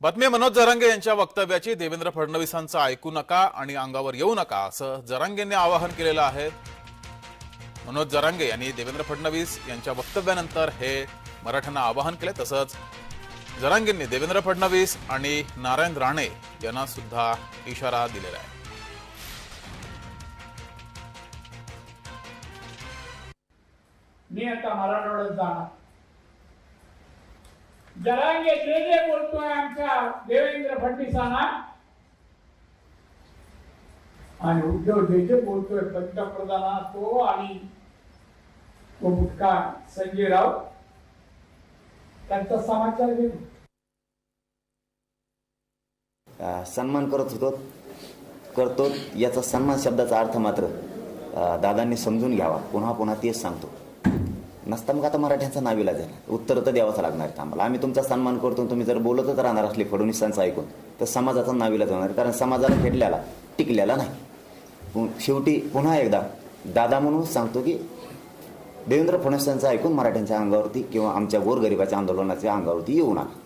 बातमी मनोज जरांगे यांच्या वक्तव्याची. देवेंद्र फडणवीसांचं ऐकू नका आणि अंगावर येऊ नका असं जरांगेंनी आवाहन केलेलं आहे. मनोज जरांगे यांनी देवेंद्र फडणवीस यांच्या वक्तव्यानंतर हे मराठ्यांना आवाहन केले. तसंच जरांगेंनी देवेंद्र फडणवीस आणि नारायण राणे यांना सुद्धा इशारा दिलेला आहे. मी आता मराठवाड्यात जाणार. जरांगे जे जे बोलतोय आमच्या देवेंद्र फडणवीसांना. आणि उद्धव जे जे बोलतोय पंतप्रधाना तो आणि तो मुटका संजय राऊत. त्यांचा समाचार घेऊ. सन्मान करत होतो करतो याचा सन्मान शब्दाचा अर्थ मात्र दादांनी समजून घ्यावा. पुन्हा पुन्हा तेच सांगतो. नसता मग आता मराठ्यांचा नावीला झाला. उत्तर तर द्यावंच लागणार आम्हाला. आम्ही तुमचा सन्मान करतो तुम्ही जर बोलतच राहणार असले फडणवीसांचं ऐकून तर समाजाचा नावीला जाणार कारण समाजाला फेडल्याला टिकलेला नाही. पु- शेवटी पुन्हा एकदा दादा म्हणून सांगतो की देवेंद्र फडणवीसांचं ऐकून मराठ्यांच्या अंगावरती किंवा आमच्या गोरगरिबाच्या आंदोलनाच्या अंगावरती येऊ नका.